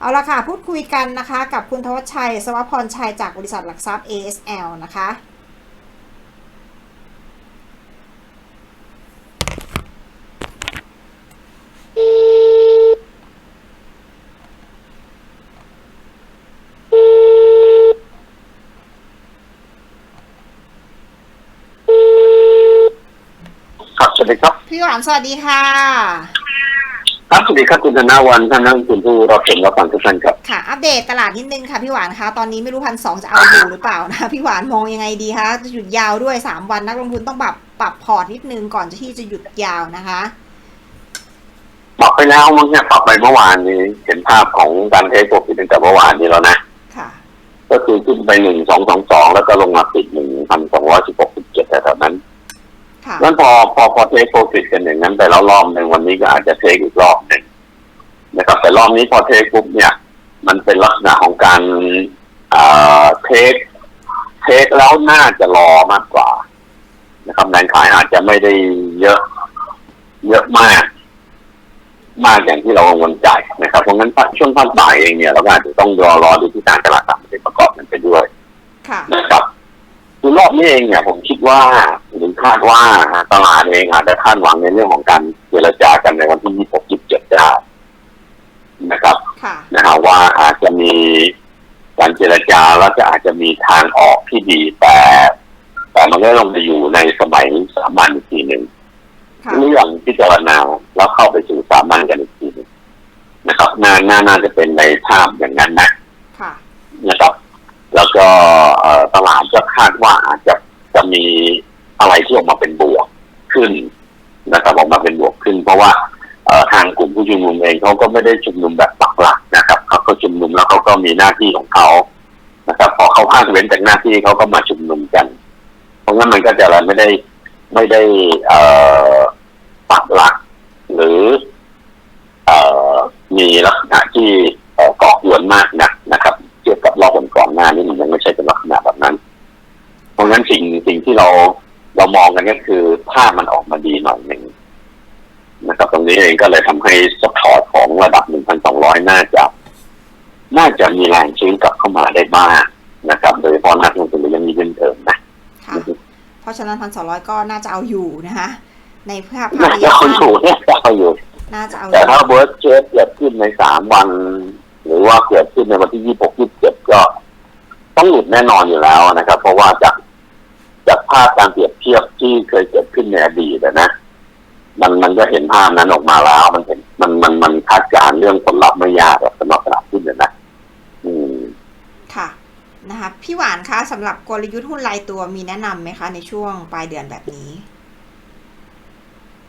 เอาละค่ะ พูดคุยกันนะคะกับคุณทวัชชัย สวัพรชัยจากบริษัทหลักทรัพย์ ASL นะคะ ครับสวัสดีครับ พี่หวานสวัสดีค่ะ ครับสวัสดีครับคุณธนาวันท่านนักลงทุนผู้รับชมรับฟังทุกท่านครับค่ะ อัปเดตตลาดนิดนึงค่ะพี่หวานคะตอนนี้ไม่รู้พันสองจะเอาอยู่หรือเปล่านะ พี่หวานมองยังไงดีคะจะหยุดยาวด้วย3วันนักลงทุนต้องปรับปรับพอร์ตนิดนึงก่อนที่จะหยุดยาวนะคะปรับไปแล้วมั้งเนี่ยปรับไปเมื่อวานนี้ เห็นภาพของการเทคโปรฟิตตั้งแต่เมื่อวานนี้แล้วนะค่ะก็คือขึ้นไปหนึ่งสองสองสองแล้วก็ลงมาปิดหนึ่งพันสองร้อยสิบหกสิบเจ็ดแต่นั้นค่ะ นั้นพอพอพอเทคโปรฟิตกันอย่างนั้นไปแล้วรอบหนึ่งวันนี้ก็อาจจะเทคอีกรอบหนึ่งนะครับ แต่รอบนี้พอเทคปุ๊บเนี่ย มันเป็นลักษณะของการเอ่อเทคเทคแล้วน่าจะรอมากกว่า นะครับแรงขายอาจจะไม่ได้เยอะ เยอะมาก มากอย่างที่เรากังวลใจนะครับเพราะงั้นช่วงภาคบ่ายเองเนี่ยเราก็อาจจะต้องรอรอดูที่การตลาดต่างประเทศประกอบกันไปด้วยค่ะนะครับคือรอบนี้เองเนี่ยผมคิดว่าหรือ คาดว่าตลาดเองอาจจะคาดหวังในเรื่องของการเจรจากันในวันที่ 26 27ได้นะครับค่ะนะฮะว่าอาจจะมีการเจรจาแล้วจะอาจจะมีทางออกที่ดี แต่ แต่มันก็ลงไปอยู่ในสมัยสามัญอีกทีหนึ่งค่ะเรื่องพิจารณาแล้วเข้าไปสู่สามัญกันอีกทีหนึงนะครับน่าน่าน่าจะเป็นในภาพอย่างนั้นนะค่ะนะครับ แล้วก็เอ่อตลาดก็คาดว่าอาจจะจะมี อะไรที่ออกมาเป็นบวกขึ้นนะครับออกมาเป็นบวกขึ้น เพราะว่าทางกลุ่มผู้ชุมนุมเองเขาก็ไม่ได้ชุมนุมแบบปักหลักนะครับเขาก็ชุมนุมแล้วเขาก็มีหน้าที่ของเขานะครับพอเขาพลาดเว้นจากหน้าที่เขาก็มาชุมนุมกัน เพราะงั้นมันก็จะอะไรไม่ได้ไม่ได้เอ่อปักหลัก หรือเอ่อมีลักษณะที่เก่อกวนมากนักนะครับเทียบกับรอบก่อนหน้านี้มันยังไม่ใช่เป็นลักษณะแบบนั้น เพราะงั้นสิ่งสิ่งที่เรา เรามองกันก็คือภาพมันออกมาดีหน่อยหนึ่งนะครับ ตรงนี้เองก็เลยทำให้สปอร์ตของระดับ 1,200 น่าจะน่าจะมีแรงซื้อกลับเข้ามาได้บ้างนะครับ โดยเฉพาะนักลงทุนยังมีเงินเดิมนะค่ะเพราะฉะนั้นพันสองร้อยก็น่าจะเอาอยู่นะคะ ในภาพน่าระจะยะเอาอยู่สั้นน่าจะเอาอยู่น่าจะเอาอแต่ยู่ถ้าเบิร์ดเชสเกิดขึ้นในสามวัน หรือว่าเกิดขึ้นในวันที่ยี่หกยี่เจ็ดก็ ต้องหลุดแน่นอนอยู่แล้วนะครับ เพราะว่าจาก จากภาพการเปรียบเทียบที่เคยเกิดขึ้นในอดีตอะนะมันมันก็เห็นภาพนั้นออกมาแล้ว มันเห็นมันมันมันคาดการณ์เรื่องผลลัพธ์ไม่ยากหรอกสำหรับตลาดหุ้นเนี่ยนะอืมค่ะนะคะพี่หวานคะสำหรับกลยุทธ์หุ้นรายตัวมีแนะนำไหมคะ ในช่วงปลายเดือนแบบนี้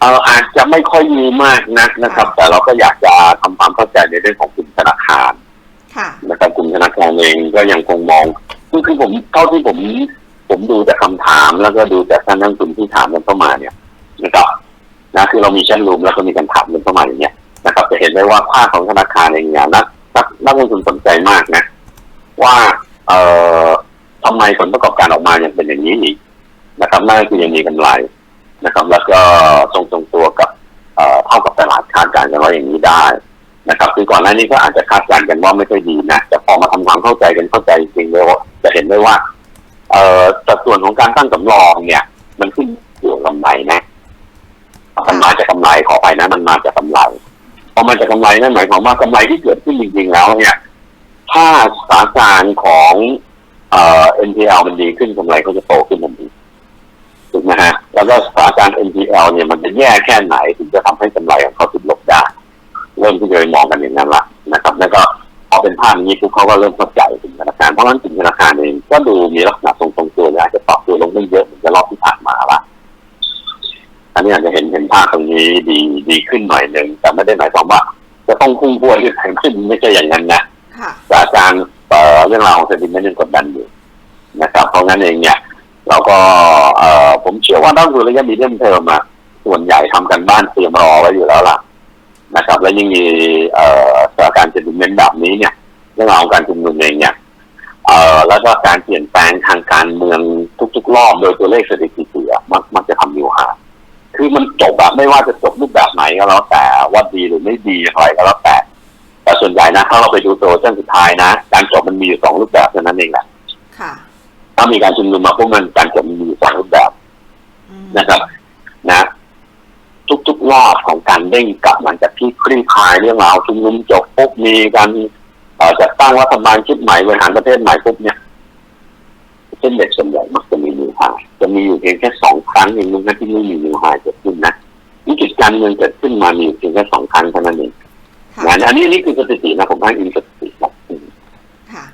เอออาจจะไม่ค่อยมีมากนักนะครับ แต่เราก็อยากจะทำความเข้าใจในเรื่องของกลุ่มธนาคารค่ะนะครับกลุ่มธนาคารเองก็ยังคงมองคือคือผมเท่าที่ผม ผมดูจากคำถามแล้วก็ดูจากท่านนักลงทุนที่ถามกันเข้ามาเนี่ยนะครับนะคือเรามีแชทรูมแล้วก็มีการถามกันเข้ามาอย่างเงี้ยนะครับ จะเห็นได้ว่าภาคของธนาคารเองเนี่ยนักนักนักลงทุนสนใจมากนะ ว่า เอ่อทำไมผลประกอบการออกมายังเป็นอย่างนี้อีกนะครับนั่นคือยังมีกำไรนะครับ แล้วก็ทรงทรงตัวกับเอ่อเท่ากับตลาดคาดการณ์กันว่าอย่างนี้ได้นะครับคือก่อนหน้านี้ก็อาจจะคาดการณ์กันว่าไม่ค่อยดีนะแต่พอมาทำความเข้าใจกันเข้าใจจริงแล้วจะเห็นได้ว่า เอ่อสัดส่วนของการตั้งสำรองเนี่ย มันขึ้นอยู่กับกำไรนะมันมาจากกำไรขอไปนะ มันมาจากกำไรพอมาจากกำไรนั่นหมายความว่ากำไรที่เกิดขึ้นจริงๆแล้ว เนี่ย ถ้าสถานการณ์ของเอ่อ NPL มันดีขึ้นกำไรก็จะโตขึ้นทันทีถูกไหมฮะแล้วก็สถานการณ์ NPL เนี่ยมันจะแย่แค่ไหนถึงจะทำให้กำไรของเขาติดลบได้เริ่มที่จะมองกันอย่างนั้นละนะครับ แล้วก็ เป็นภาพอย่างนี้ปุ๊บเขาก็เริ่มเข้าใจถึงธนาคารเพราะฉะนั้นถึงธนาคารเองก็ดูมีลักษณะทรงๆตัวเลยอาจจะปรับตัวลงไม่เยอะเหมือนกับรอบที่ผ่านมาละอันนี้อาจจะเห็นเห็นภาพตรงนี้ดีดีขึ้นหน่อยหนึ่งแต่ไม่ได้หมายความว่า จะต้องพุ่งพรวดหรือแข็งขึ้นไม่ใช่อย่างนั้นนะค่ะสถานการณ์เอ่อเรื่องราวของเศรษฐกิจมันยังกดดันอยู่นะครับ เพราะงั้นเองเนี่ยเราก็เอ่อผมเชื่อว่านักลงทุนระยะมีเดียมเทอมอะส่วนใหญ่ทำกันบ้านเตรียมรอไว้อยู่แล้วล่ะนะครับ และยิ่งมีเอ่อ สถานการณ์เศรษฐกิจแบบนี้เนี่ยเรื่องราวของการชุมนุมเองเนี่ยเอ่อแล้วก็การเปลี่ยนแปลงทางการเมืองทุกๆ รอบโดยตัวเลขเศรษฐกิจเสียมักมักจะทำนิวไฮคือมันจบอะไม่ว่าจะจบรูปแบบไหนก็แล้วแต่ว่าดีหรือไม่ดีอะไรก็แล้วแต่ แต่ส่วนใหญ่นะถ้าเราไปดูตัวเส้นสุดท้ายนะ การจบมันมีอยู่สองรูปแบบเท่านั้นเองแหละค่ะถ้ามีการชุมนุมมาพวกมันการจบมันมีอยู่สองรูปแบบอืมนะครับ นะ ทุกๆรอบของ การเด้งกลับหลังจากที่คลี่คลายเรื่องราวชุมนุมจบปุ๊บมีการเอ่อจัดตั้งรัฐบาลชุดใหม่บริหารประเทศใหม่ปุ๊บเนี่ยเส้นเด็กส่วนใหญ่มักจะมีนิวไฮจะมีอยู่เพียงแค่สองครั้งเองนะที่ไม่มีนิวไฮเกิดขึ้นนะวิกฤตการเมืองเกิดขึ้นมามีอยู่เพียงแค่สองครั้งเท่านั้นเองค่ะนะอันนี้อันนี้คือสถิตินะผมให้อินสถิติครับอืมค่ะ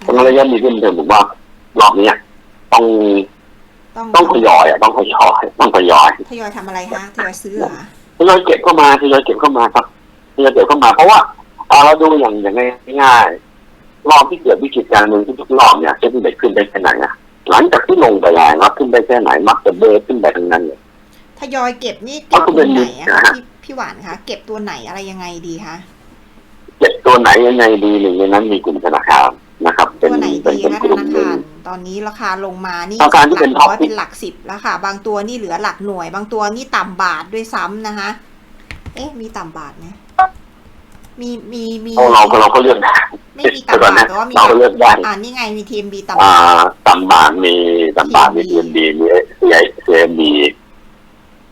เพราะงั้นระยะนี้ขึ้นเดิมผมว่ารอบเนี้ยต้องต้องต้องทยอยอะต้องทยอยต้องทยอยทยอยทำอะไรคะทยอยซื้อเหรอคะ ทยอยเก็บเข้ามาทยอยเก็บเข้ามาครับทยอยเก็บเข้ามา เพราะว่าเอาเราดูอย่างอย่างง่ายๆรอบที่เกิดวิกฤตการเมืองทุกๆรอบเนี่ยเซ็นเด็กขึ้นได้แค่ไหนอะหลังจากที่ลงไปแรงแล้วขึ้นได้แค่ไหน มักจะเบรขึ้นไปทั้งนั้นเลยทยอยเก็บนี่เอาเก็บคุณตัวไหนอะเป็นคะนะฮะพี่พี่หวานคะเก็บตัวไหนอะไรยังไงดีคะเก็บตัวไหนยังไงดีหนึ่งในนั้นมีกลุ่มธนาคารนะครับ เป็ตันวไหนเป็นดีเป็นคะกธลุ่มนาหนึ่คางร ตอนนี้ราคาลงมานี่ธนาคารที่หลัเป็นกท็อปร้อยเป็นหลักสิบแล้วค่ะ บางตัวนี่เหลือหลักหน่วย บางตัวนี่ต่ำบาทด้วยซ้ำนะคะ เอ๊ะ มีต่ำบาทไหมมีมีมีเราเราก็เราก็เลือกได้ไม่มีเดี๋ยวก่อนต่ำบาทนะแต่ว่ามีเราก็เลือกได้อ่านี่ไงมีทีมบีต่ำอ่าบาทตัมบาทมีตัมบาทมีที TMB เอ็มดีมีซีไอซีเอ็มดี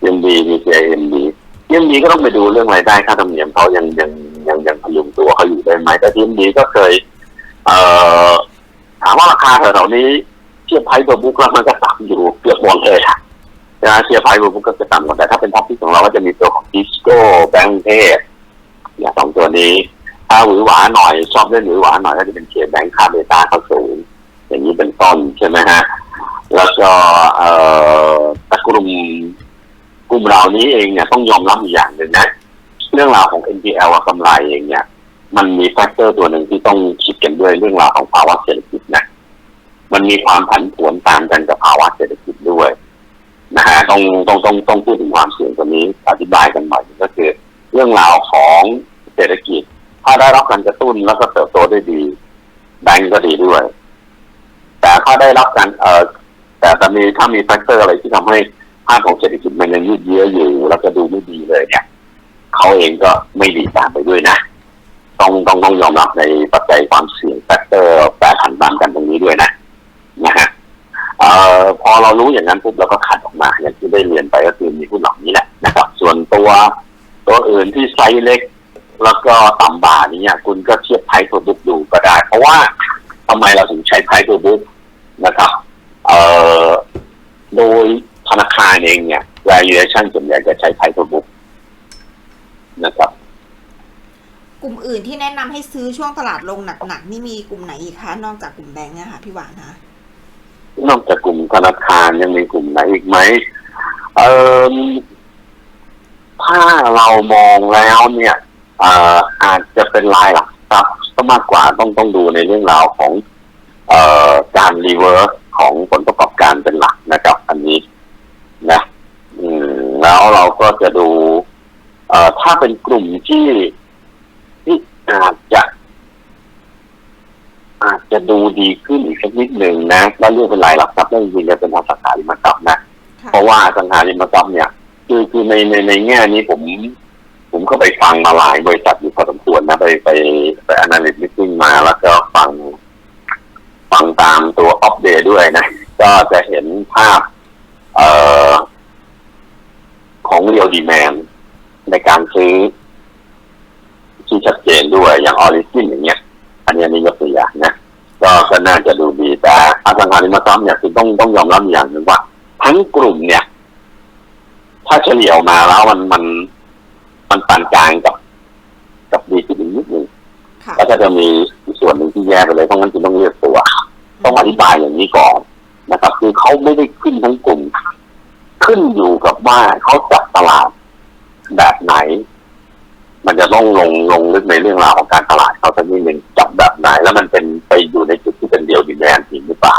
เอ็มดีมีซีไอเอ็มดีทีเอ็มดีก็ต้องไปดูเรื่องรายได้ค่าธรรมเนียมเขายังยังยังยังพยุงตัวเขาอยู่ได้ไหมแต่ทีเอ็มดีก็เคย เอ่อถามว่าราคาแถวๆนี้เทียบไพ่เบอร์บุ๊กแล้วมันก็ต่ำอยู่เกือบหมดเลยค่ะนะเทียบไพ่เบอร์บุ๊กก็จะต่ำกว่าแต่ถ้าเป็นท็อปที่ของเราก็จะมีตัวของดิสโก้แบงก์เทสอย่างสองตัวนี้ ถ้าหวือหวาหน่อยชอบเล่นหวือหวาหน่อยก็จะเป็นเคแบงค์ค่าเบต้าเขาสูงอย่างนี้เป็นต้นใช่ไหมฮะแล้วก็เอ่อต่กลุ่มกลุ่มเรานี้เองเนี่ยต้องยอมรับอีกอย่างหนึ่งนะ เรื่องราวของ NPL กำไรเองเนี่ย มันมีแฟกเตอร์ตัวหนึ่งที่ต้องคิดกันด้วยเรื่องราวของภาวะเศรษฐกิจ มันมีความผันผวนตามกันกับภาวะเศรษฐกิจด้วยนะฮะต้องต้องต้องต้องพูดถึงความเสี่ยงตัวนี้อธิบายกันหน่อยก็คือ เรื่องราวของเศรษฐกิจ ถ้าได้รับการกระตุ้นแล้วก็เติบโตได้ดีแบงก์ก็ดีด้วย แต่ถ้าได้รับการเอ่อแต่แต่มีถ้ามีแฟกเตอร์อะไรที่ทำให้ภาพของเศรษฐกิจมันยังยืดเยื้ออยู่ แล้วก็ดูไม่ดีเลยเนี่ยเขาเองก็ไม่ดีตามไปด้วยนะต้องต้องต้องยอมรับในปัจจัยความเสี่ยงแฟกเตอร์แปรผันตามกันตรงนี้ด้วยนะ พอเรารู้อย่างนั้นปุ๊บเราก็ขัดออกมาอย่างที่ได้เรียนไปก็คือมีหุ้นเหล่านี้แหละนะครับ ส่วนตัวตัวอื่นที่ไซส์เล็ก แล้วก็ต่ำบานี้เนี่ยคุณก็เทียบไพ่ตัวบุ๊กดูก็ได้ เพราะว่าทำไมเราถึงใช้ไพ่ตัวบุ๊กนะครับเอ่อโดยธนาคารเองเนี่ย valuation ส่วนใหญ่จะใช้ไพ่ตัวบุ๊กนะครับกลุ่มอื่นที่แนะนำให้ซื้อช่วงตลาดลงหนักๆนี่มีกลุ่มไหนอีกคะ นอกจากกลุ่มแบงค์เนี่ยค่ะพี่หวานคะ นอกจากกลุ่มธนาคารยังมีกลุ่มไหนอีกไหมเออถ้าเรามองแล้วเนี่ยเอ่ออาจจะเป็นลายหลักทรัพย์มากกว่าต้องต้องดูในเรื่องราวของเอ่อการรีเวิร์สของผลประกอบการเป็นหลักนะครับ อันนี้นะอืมแล้วเราก็จะดู เอ่อถ้าเป็นกลุ่มที่ที่อาจจะ อาจจะดูดีขึ้นอีกสักนิดหนึ่งนะแล้วเรื่องเป็นรายหลักทรัพย์นั่นจริงๆจะเป็นอสังหาริมทรัพย์นะค่ะเพราะว่าอสังหาริมทรัพย์เนี่ย คือคือในในในแง่นี้ผม ผมก็ไปฟังมาหลายบริษัทอยู่พอสมควรนะไปไปไปอนาลิซิสมาแล้วก็ฟัง ฟังตามตัวอัปเดตด้วยนะ ก็จะเห็นภาพ เอ่อของเรียลดีแมนในการซื้อที่ชัดเจนด้วยอย่างออริจินอย่างเงี้ย อันนี้อันนี้ยกตัวอย่างนะ ก็ก็น่าจะดูดีแต่อสังหาริมทรัพย์เนี่ยคือต้องต้องยอมรับอย่างหนึ่งว่า ทั้งกลุ่มเนี่ย ถ้าเฉลี่ยออกมาแล้วมันมันมันปานกลางกับ กับดีขึ้นอีกนิดหนึ่งค่ะแล้วก็จะมีอีกส่วนหนึ่งที่แย่ไปเลยเพราะงั้นคุณต้องเลือกตัว ต้องอธิบายอย่างนี้ก่อนนะครับ คือเขาไม่ได้ขึ้นทั้งกลุ่ม ขึ้นอยู่กับว่าเขาจับตลาดแบบไหน มันจะต้องลงลงลึกในเรื่องราวของการตลาดเขาสักนิดหนึ่งจับแบบไหน แล้วมันเป็นไปอยู่ในจุดที่เป็นเดียวดินแดนจริงหรือเปล่า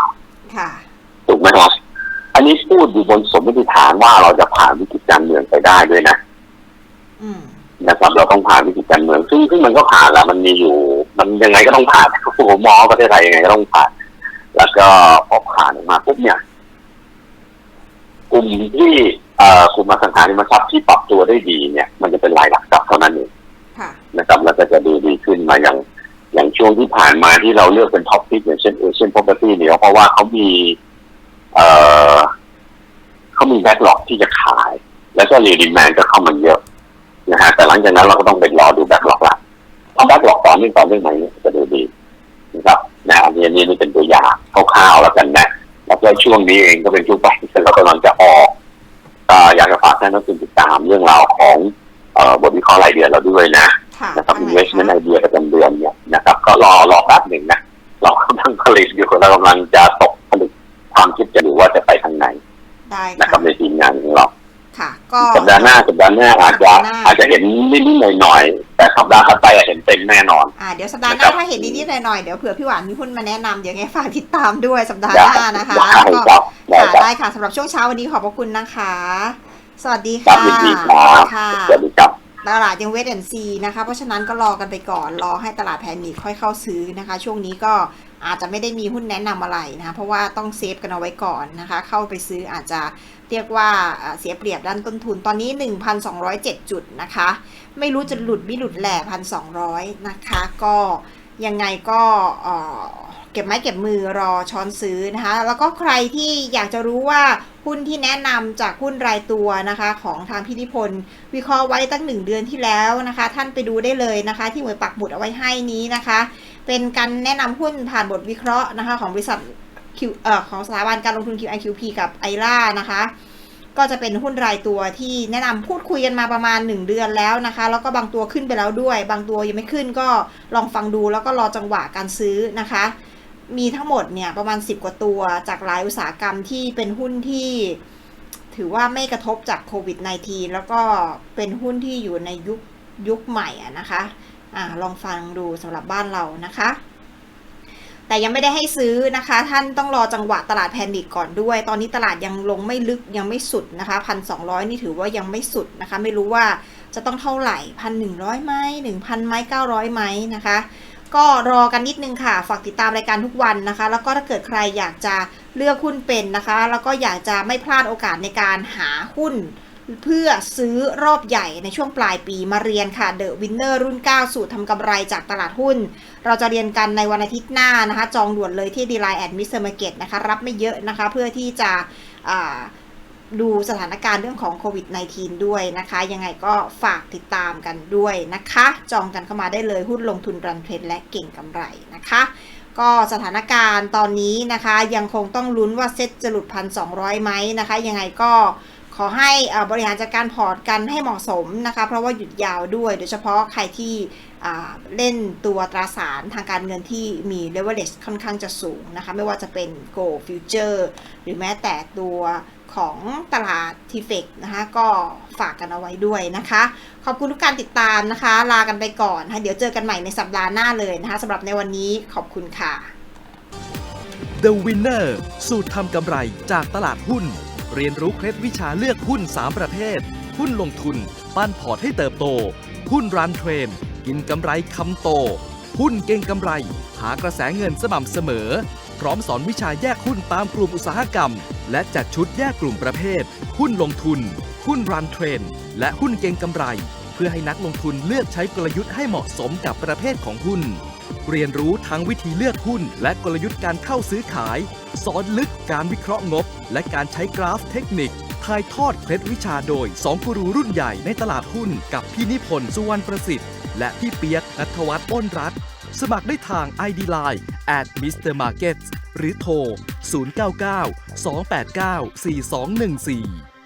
ค่ะถูกไหมครับอันนี้พูดอยู่บนสมมติฐานว่าเราจะผ่านวิกฤตการเมืองไปได้ด้วยนะอืมนะครับเราต้องผ่านวิกฤตการเมืองซึ่งซึ่งมันก็ผ่านแล้วมันมีอยู่ มันยังไงก็ต้องผ่านผมมองว่าประเทศไทยยังไงก็ต้องผ่าน แล้วก็พอผ่านออกมาปุ๊บเนี่ยกลุ่มที่เอ่อกลุ่มอสังหาริมทรัพย์ที่ปรับตัวได้ดีเนี่ย มันจะเป็นรายหลักทรัพย์เท่านั้นเองค่ะ นะครับแล้วก็จะดูดีขึ้นมาอย่างอย่างช่วงที่ผ่านมาที่เราเลือกเป็นท็อปพิกอย่างเช่นเอเชียนพ r o p e r t y เนี่ยเพราะว่าเขามีเอ่อเขามีแบ็กหลอกที่จะขาย แล้วก็รีดิแมนก็เข้ามาเยอะนะฮะแต่หลังจากนั้นเราก็ต้องไปรอดูแบ็กหลอกละถ้าแบ็กหลอกต่อเนื่องต่อเนื่องไหนจะดูดีนะครับนะอันนี้อันนี้นี่เป็นตัวอย่างคร่าวๆแล้วกันนะแล้วก็ช่วงนี้เองก็เป็นช่วงไปที่เรากำลังจะออกอยากจะฝากท่านนักลงทุนติดตามเรื่องราวของ บทวิเคราะห์รายเดือนเราด้วยนะค่ะนะครับอันไหน investment คะ idea ประจำเดือนเนี่ยนะครับ ก็รอรอแป๊บหนึ่งนะเรากำลังผลิตอยู่เรากำลังจะตกผลึกความคิดจะดูว่าจะไปทางไหนได้นะครัค่ะบในทีมงานของเราค่ะก็สัปดาห์หน้าสัปดาห์หน้าอาจจะสัปดาห์หน้าอาจจะเห็นนิดๆหน่อยๆแต่สัปดาห์ถัดไปอะเห็นเต็มแน่นอนอ่าเดี๋ยวสัปดาห์หนะครัน้าบถ้าเห็นนิดๆหน่อยๆเดี๋ยวเผื่อพี่หวานมีหุ้นมาแนะนำเดี๋ยวไงฝากติดตามด้วยสัปดาห์หได้น้านะคะได้แล้วก็ครับได้ค่ะครับได้ค่ะสำหรับช่วงเช้าวันนี้ขอบพระคุณนะคะ สวัสดีครัค่ะบยินดีครับค่ะสวัสดีครับ ตลาดยังเวทแอนซีนะคะ เพราะฉะนั้นก็รอกันไปก่อน รอให้ตลาดแพนิคค่อยเข้าซื้อนะคะ ช่วงนี้ก็อาจจะไม่ได้มีหุ้นแนะนำอะไรนะคะเพราะว่าต้องเซฟกันเอาไว้ก่อนนะคะ เข้าไปซื้ออาจจะเรียกว่าเสียเปรียบด้านต้นทุนตอนนี้ 1,207 จุดนะคะ ไม่รู้จะหลุดไม่หลุดแหล่พันสองนะคะ ก็ ยังไงก็เก็บไม้เก็บมือรอช้อนซื้อนะคะ แล้วก็ใครที่อยากจะรู้ว่าหุ้นที่แนะนำจากหุ้นรายตัวนะคะ ของทางพิธิพล วิเคราะห์ไว้ตั้งหนึ่งเดือนที่แล้วนะคะ ท่านไปดูได้เลยนะคะ ที่หมวยปักหมุดเอาไว้ให้นี้นะคะ เป็นการแนะนำหุ้นผ่านบทวิเคราะห์นะคะ ของบริษัทของสถาบันการลงทุน QIQP กับไอร่านะคะ ก็จะเป็นหุ้นรายตัวที่แนะนำพูดคุยกันมาประมาณ 1 เดือนแล้วนะคะ แล้วก็บางตัวขึ้นไปแล้วด้วย บางตัวยังไม่ขึ้นก็ลองฟังดูแล้วก็รอจังหวะการซื้อนะคะ มีทั้งหมดเนี่ยประมาณ 10 กว่าตัวจากหลายอุตสาหกรรมที่เป็นหุ้นที่ถือว่าไม่กระทบจากโควิด -19 แล้วก็เป็นหุ้นที่อยู่ในยุคยุคใหม่ะนะคะอ่าลองฟังดูสำหรับบ้านเรานะคะ แต่ยังไม่ได้ให้ซื้อนะคะ ท่านต้องรอจังหวะตลาดแพนิคก่อนด้วย ตอนนี้ตลาดยังลงไม่ลึกยังไม่สุดนะคะพันสองนี่ถือว่ายังไม่สุดนะคะ ไม่รู้ว่าจะต้องเท่าไหร่พันหนึ่งร้อยไหมหนึ่งพันไหมเก้าร้อยไหมนะคะก็รอกันนิดนึงค่ะ ฝากติดตามรายการทุกวันนะคะ แล้วก็ถ้าเกิดใครอยากจะเลือกหุ้นเป็นนะคะ แล้วก็อยากจะไม่พลาดโอกาสในการหาหุ้น เพื่อซื้อรอบใหญ่ในช่วงปลายปีมาเรียนค่ะ The Winner รุ่น 9 สูตรทำกำไรจากตลาดหุ้น เราจะเรียนกันในวันอาทิตย์หน้านะคะ จองด่วนเลยที่ d line at Mr. Market นะคะ รับไม่เยอะนะคะ เพื่อที่จะดูสถานการณ์เรื่องของโควิด -19 ด้วยนะคะ ยังไงก็ฝากติดตามกันด้วยนะคะ จองกันเข้ามาได้เลยหุ้นลงทุนรันเทรนและเก่งกำไรนะคะ ก็สถานการณ์ตอนนี้นะคะ ยังคงต้องลุ้นว่าเซ็ตจะหลุดพันสองไหมนะคะ ยังไงก็ ขอให้บริหารจัดการพอร์ตกันให้เหมาะสมนะคะ เพราะว่าหยุดยาวด้วย โดยเฉพาะใครที่เล่นตัวตราสารทางการเงินที่มี leverage ค่อนข้างจะสูงนะคะ ไม่ว่าจะเป็น Go Future หรือแม้แต่ตัวของตลาด t f e c นะคะ ก็ฝากกันเอาไว้ด้วยนะคะ ขอบคุณทุกการติดตามนะคะ ลากันไปก่อนนะะเดี๋ยวเจอกันใหม่ในสัปดาห์หน้าเลยนะคะสำหรับในวันนี้ขอบคุณค่ะ The Winner สูตรทำกำไรจากตลาดหุ้น เรียนรู้เคล็ดวิชาเลือกหุ้น 3 ประเภท หุ้นลงทุน ปั้นพอร์ตให้เติบโต หุ้นรันเทรน กินกำไรคำโต หุ้นเก่งกำไร หากระแสเงินสม่ำเสมอ พร้อมสอนวิชาแยกหุ้นตามกลุ่มอุตสาหกรรม และจัดชุดแยกกลุ่มประเภท หุ้นลงทุน หุ้นรันเทรน และหุ้นเก่งกำไร เพื่อให้นักลงทุนเลือกใช้กลยุทธ์ให้เหมาะสมกับประเภทของหุ้นเรียนรู้ทั้งวิธีเลือกหุ้น และกลยุทธ์การเข้าซื้อขาย สอนลึกการวิเคราะห์งบ และการใช้กราฟเทคนิคถ่ายทอดเคล็ดวิชาโดย2กูรูรุ่นใหญ่ในตลาดหุ้นกับพี่นิพนธ์สุวรรณประสิทธิ์ และพี่เปียกนัทวัฒน์อ้นรัตน์สมัครได้ทาง ID Line at Mr. Markets หรือโทร 099 289 4214